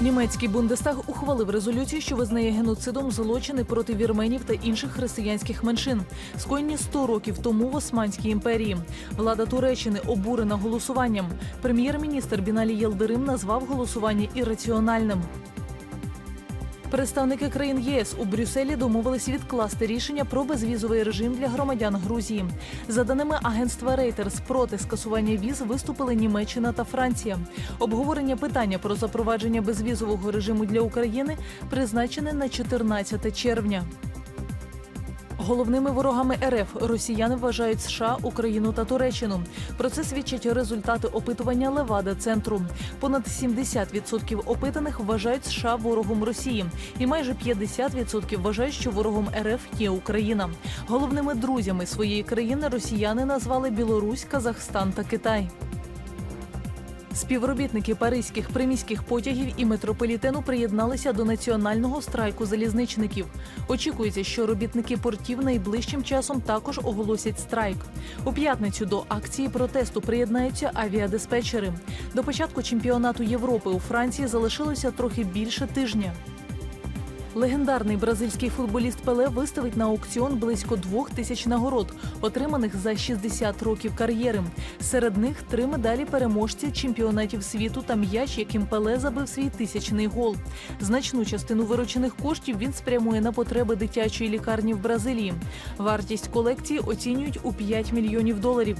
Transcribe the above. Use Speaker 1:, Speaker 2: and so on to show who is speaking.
Speaker 1: Німецький Бундестаг ухвалив резолюцію, що визнає геноцидом злочини проти вірменів та інших християнських меншин, скоєні 100 років тому в Османській імперії. Влада Туреччини обурена голосуванням. Прем'єр-міністр Біналі Єлдерим назвав голосування ірраціональним. Представники країн ЄС у Брюсселі домовились відкласти рішення про безвізовий режим для громадян Грузії. За даними агентства Reuters, проти скасування віз виступили Німеччина та Франція. Обговорення питання про запровадження безвізового режиму для України призначене на 14 червня. Головними ворогами РФ росіяни вважають США, Україну та Туреччину. Про це свідчать результати опитування Левада центру. Понад 70% опитаних вважають США ворогом Росії, і майже 50% вважають, що ворогом РФ є Україна. Головними друзями своєї країни росіяни назвали Білорусь, Казахстан та Китай. Співробітники паризьких приміських потягів і метрополітену приєдналися до національного страйку залізничників. Очікується, що робітники портів найближчим часом також оголосять страйк. У п'ятницю до акції протесту приєднаються авіадиспетчери. До початку чемпіонату Європи у Франції залишилося трохи більше тижня. Легендарний бразильський футболіст Пеле виставить на аукціон близько двох тисяч нагород, отриманих за 60 років кар'єри. Серед них три медалі переможці чемпіонатів світу та м'яч, яким Пеле забив свій тисячний гол. Значну частину виручених коштів він спрямує на потреби дитячої лікарні в Бразилії. Вартість колекції оцінюють у 5 мільйонів доларів.